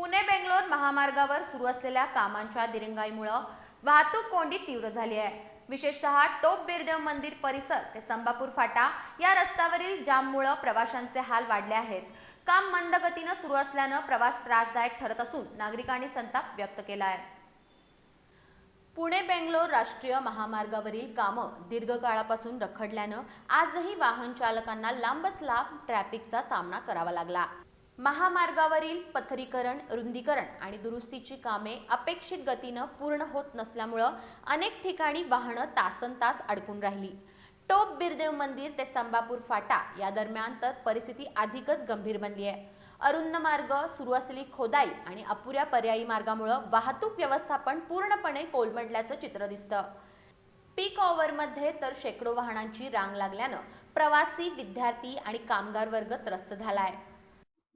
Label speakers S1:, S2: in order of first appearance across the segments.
S1: पुणे बेंगलोर महामार्गावर सुरू असलेल्या कामांच्या दिरंगाईमुळं वाहतूक कोंडी तीव्र झाली आहे. विशेषतः टोप बिरदेव मंदिर परिसर ते संबापूर फाटा या रस्त्यावरील जाममुळं प्रवाशांचे हाल वाढले आहेत. काम मंद गतीनं सुरू असल्यानं प्रवास त्रासदायक ठरत असून नागरिकांनी संताप व्यक्त केला आहे. पुणे बेंगलोर राष्ट्रीय महामार्गावरील कामं दीर्घकाळापासून रखडल्यानं आजही वाहन चालकांना लांबच लांब ट्रॅफिकचा सामना करावा लागला. महामार्गावरील पथरीकरण रुंदीकरण आणि दुरुस्तीची कामे अपेक्षित गतीनं पूर्ण होत नसल्यामुळं अनेक ठिकाणी वाहनं तासन तास अडकून राहिली. टोप बिरदेव मंदिर ते संबापूर फाटा या दरम्यान तर परिस्थिती अधिकच गंभीर बनली आहे. अरुंद मार्ग सुरू असलेली खोदाई आणि अपुऱ्या पर्यायी मार्गामुळं वाहतूक व्यवस्थापन पूर्णपणे कोलमडल्याचं चित्र दिसतं. पीक ओव्हरमध्ये तर शेकडो वाहनांची रांग लागल्यानं प्रवासी विद्यार्थी आणि कामगार वर्ग त्रस्त झाला आहे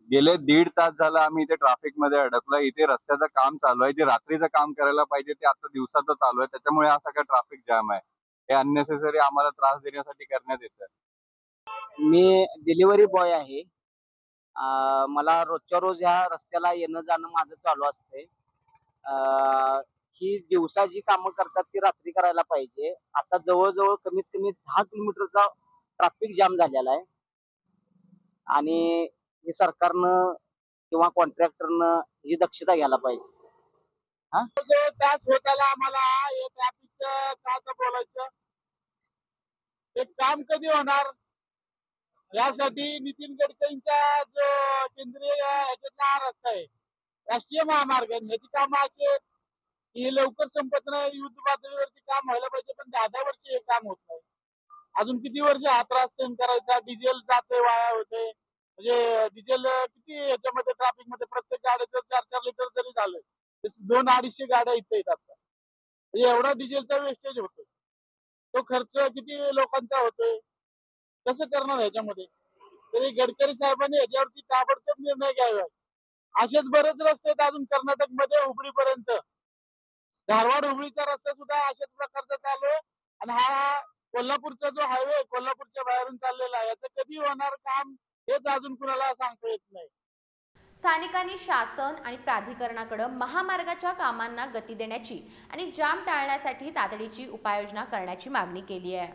S2: गेले दीड तास झालं आम्ही इथे ट्रॅफिकमध्ये अडकलोय. इथे रस्त्याचं काम चालू आहे. जे रात्रीचं काम करायला पाहिजे ते आता दिवसाचं चालू आहे. त्याच्यामुळे हा सगळा ट्रॅफिक जाम आहे. हे अननेसेसरी आम्हाला त्रास देण्यासाठी करण्यात येत
S3: मी डिलिव्हरी बॉय आहे. मला रोजच्या रोज ह्या रस्त्याला येणं जाणं माझं चालू असते ही दिवसा जी कामं करतात ती रात्री करायला पाहिजे. आता जवळजवळ कमीत कमी दहा किलोमीटरचा ट्रॅफिक जाम झालेला आहे. आणि हे सरकारनं किंवा कॉन्ट्रॅक्टरनं ही दक्षता घ्यायला पाहिजे.
S4: जो तास होत आला आम्हाला हे ट्रॅफिकचं काय बोलायचं. ते काम कधी होणार? यासाठी नितीन गडकरींचा जो केंद्रीय याच्यातला रस्ता आहे राष्ट्रीय महामार्ग याची कामं अशी आहेत की लवकर संपत नाही युद्ध पातळीवरती काम व्हायला पाहिजे पण दहा दहा वर्ष हे काम होत नाही. अजून किती वर्ष हा त्रास सहन करायचा? डिझेल जाते वाया होते म्हणजे डिझेल किती याच्यामध्ये ट्रॅफिकमध्ये प्रत्येक गाड्याचं चार चार लिटर जरी झालं दोन अडीचशे गाड्या इथे येतात. आता म्हणजे एवढा डिझेलचा वेस्टेज होतो तो खर्च किती लोकांचा होतोय? कसं करणार ह्याच्यामध्ये? तरी गडकरी साहेबांनी याच्यावरती ताबडतोब निर्णय घ्यावा. असेच बरेच रस्ते आहेत अजून कर्नाटकमध्ये हुबळी पर्यंत धारवाड हुबळीचा रस्ता सुद्धा अशाच प्रकारचा चालू आहे. आणि हा कोल्हापूरचा जो हायवे कोल्हापूरच्या बाहेरून चाललेला आहे याचं कधी होणार काम? हेच अजून कुणाला सांगता येत नाही.
S1: स्थानिकांनी शासन आणि प्राधिकरणाकडे महामार्गाच्या कामांना गती देण्याची आणि जाम टाळण्यासाठी तातडीची उपाययोजना करण्याची मागणी केली आहे.